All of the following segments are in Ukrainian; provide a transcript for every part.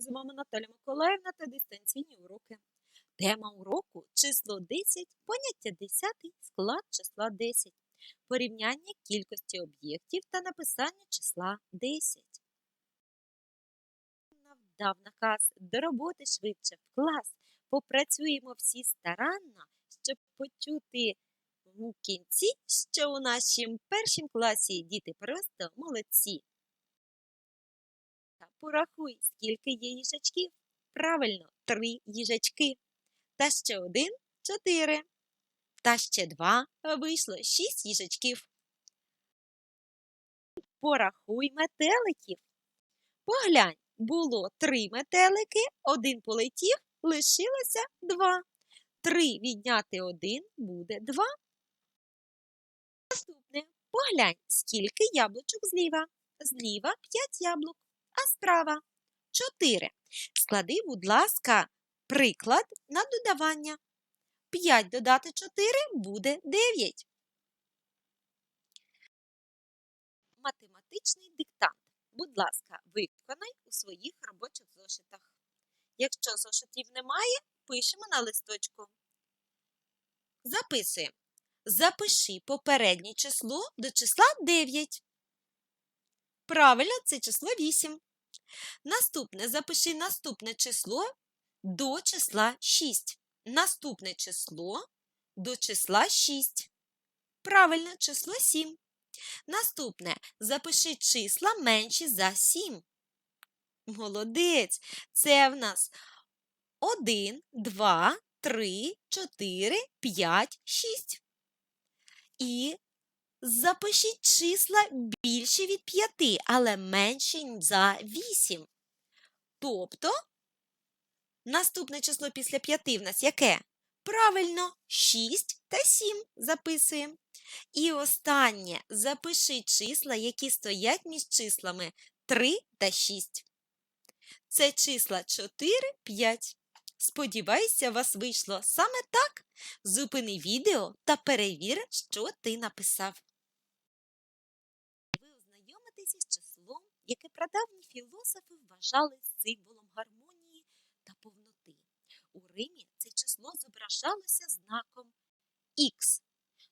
З вами Наталя Миколаївна та дистанційні уроки. Тема уроку число 10, поняття 10, склад числа 10, порівняння кількості об'єктів та написання числа 10. Дав наказ до роботи швидше в клас. Попрацюємо всі старанно, щоб почути у кінці, що у нашім першім класі діти просто молодці. Порахуй, скільки є їжачків. Правильно, три їжачки. Та ще один чотири. Та ще два вийшло шість їжачків. Порахуй метеликів. Поглянь, було три метелики, один полетів, лишилося два. Три відняти один буде два. Наступне. Поглянь, скільки яблучок зліва. Зліва п'ять яблук, а справа чотири. Склади, будь ласка, приклад на додавання. 5 додати 4 буде 9. Математичний диктант. Будь ласка, виконай у своїх робочих зошитах. Якщо зошитів немає, пишемо на листочку. Записуємо. Запиши попереднє число до числа 9. Правильно, це число 8. Наступне запиши наступне число до числа 6. Наступне число до числа 6. Правильно, число 7. Наступне запиши числа менші за 7. Молодець. Це в нас 1, 2, 3, 4, 5, 6. І запишіть числа більші від 5, але менші за 8. Тобто, наступне число після 5 в нас яке? Правильно, 6 та 7 записуємо. І останнє запиши числа, які стоять між числами 3 та 6. Це числа 4, 5. Сподіваюся, у вас вийшло саме так. Зупини відео та перевір, що ти написав. Ви ознайомитеся з числом, яке прадавні філософи вважали символом гармонії та повноти. У Римі це число зображалося знаком Х,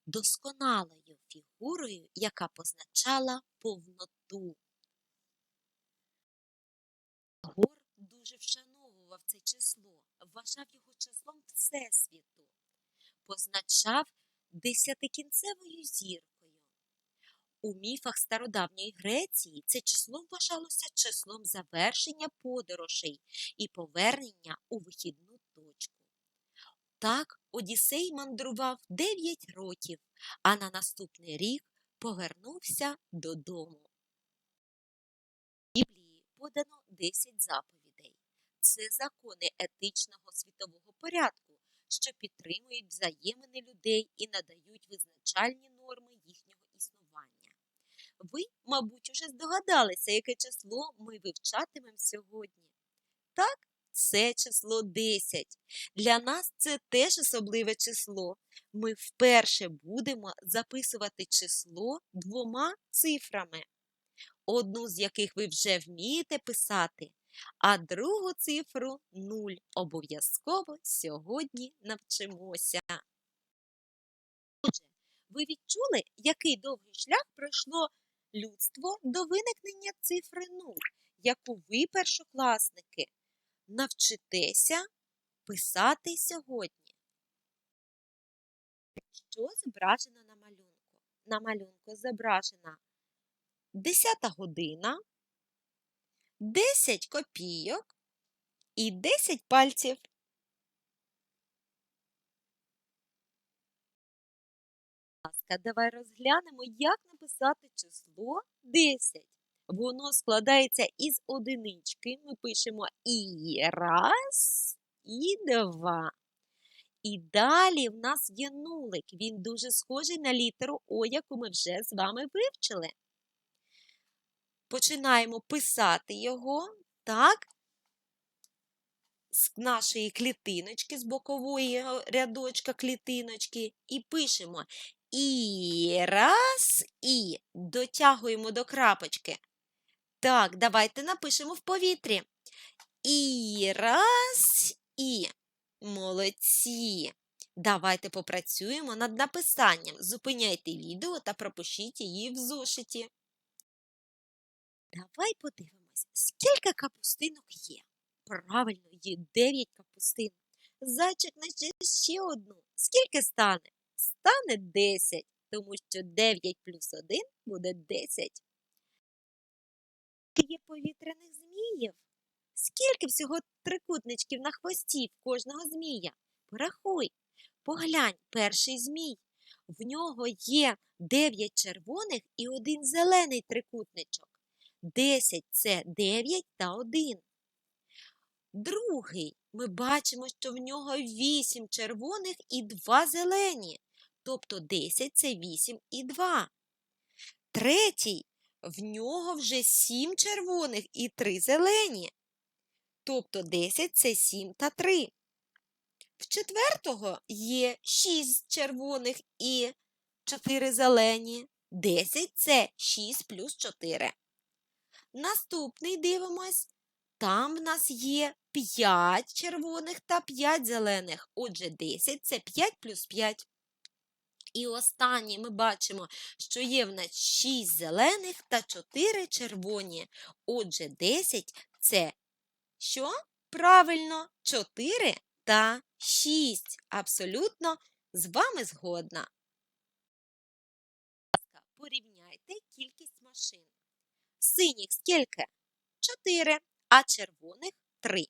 досконалою фігурою, яка позначала повноту. Гор дуже вшановував це число, вважав його числом Всесвіту, позначав десятикінцевою зіркою. У міфах стародавньої Греції це число вважалося числом завершення подорожей і повернення у вихідну точку. Так Одіссей мандрував 9 років, а на наступний рік повернувся додому. В Біблії подано 10 заповідей. Це закони етичного світового порядку, що підтримують взаємини людей і надають визначальні норми їхнього. Ви, мабуть, уже здогадалися, яке число ми вивчатимемо сьогодні. Так, це число 10. Для нас це теж особливе число. Ми вперше будемо записувати число двома цифрами, одну з яких ви вже вмієте писати, а другу цифру 0. Обов'язково сьогодні навчимося. Отже, ви відчули, який довгий шлях пройшло людство до виникнення цифри 0, яку ви, першокласники, навчитеся писати сьогодні. Що зображено на малюнку? На малюнку зображена 10 година, 10 копійок і 10 пальців. Будь ласка, давай розглянемо, як написати число 10. Воно складається із одинички. Ми пишемо і раз, і два. І далі в нас є нулик. Він дуже схожий на літеру О, яку ми вже з вами вивчили. Починаємо писати його, так, з нашої клітиночки, з бокової рядочка клітиночки, і пишемо і раз, і дотягуємо до крапочки. Так, давайте напишемо в повітрі. І раз, і. Молодці. Давайте попрацюємо над написанням. Зупиняйте відео та пропишіть її в зошиті. Давай подивимось, скільки капустинок є. Правильно, є 9 капустин. Зайчик знайшов ще одну. Скільки стане? Стане 10, тому що 9 плюс 1 буде 10. Є повітряних зміїв. Скільки всього трикутничків на хвості в кожного змія? Порахуй. Поглянь, перший змій. В нього є 9 червоних і один зелений трикутничок. 10 це 9 та 1. Другий. Ми бачимо, що в нього 8 червоних і 2 зелені. Тобто 10 це 8 і 2. Третій. В нього вже 7 червоних і 3 зелені. Тобто 10 це 7 та 3. В четвертого є 6 червоних і 4 зелені. 10 це 6 плюс 4. Наступний дивимось. Там в нас є 5 червоних та 5 зелених. Отже, 10 це 5 плюс 5. І останнє ми бачимо, що є в нас 6 зелених та 4 червоні. Отже, 10 це що? Правильно, 4 та 6. Абсолютно з вами згодна. Порівняйте кількість машин. Синіх скільки? 4, а червоних 3.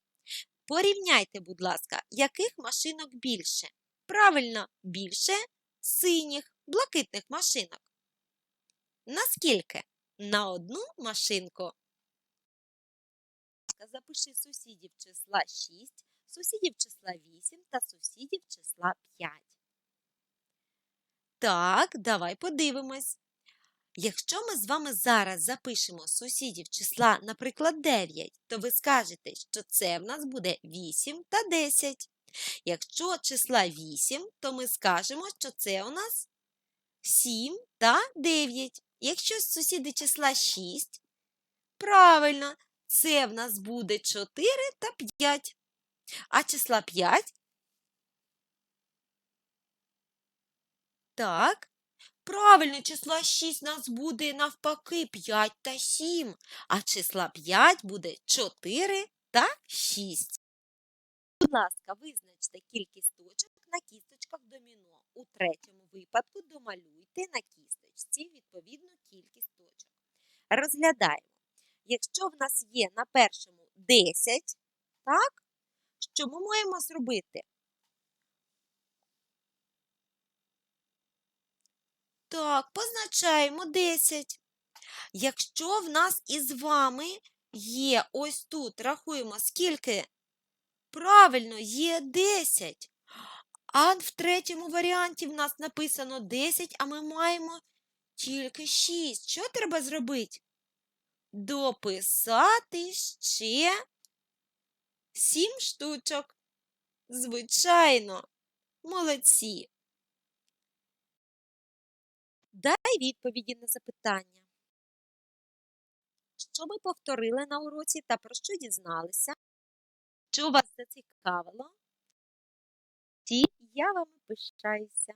Порівняйте, будь ласка, яких машинок більше? Правильно, більше синіх, блакитних машинок. Наскільки? На одну машинку. Запиши сусідів числа 6, сусідів числа 8 та сусідів числа 5. Так, давай подивимось. Якщо ми з вами зараз запишемо сусідів числа, наприклад, 9, то ви скажете, що це в нас буде 8 та 10. Якщо числа 8, то ми скажемо, що це у нас 7 та 9. Якщо сусіди числа 6, правильно, це в нас буде 4 та 5. А числа 5? Так. Правильно, числа 6 у нас буде навпаки 5 та 7, а числа 5 буде 4 та 6. Будь ласка, визначте кількість точок на кісточках доміно. У третьому випадку домалюйте на кісточці відповідну кількість точок. Розглядаємо. Якщо в нас є на першому 10, так, що ми маємо зробити? Так, позначаємо 10. Якщо в нас із вами є ось тут, рахуємо, скільки? Правильно, є 10. А в третьому варіанті в нас написано 10, а ми маємо тільки 6. Що треба зробити? Дописати ще 7 штучок. Звичайно, молодці. Дай відповіді на запитання. Що ми повторили на уроці та про що дізналися? Що вас зацікавило? Ті, я вами пишаюся.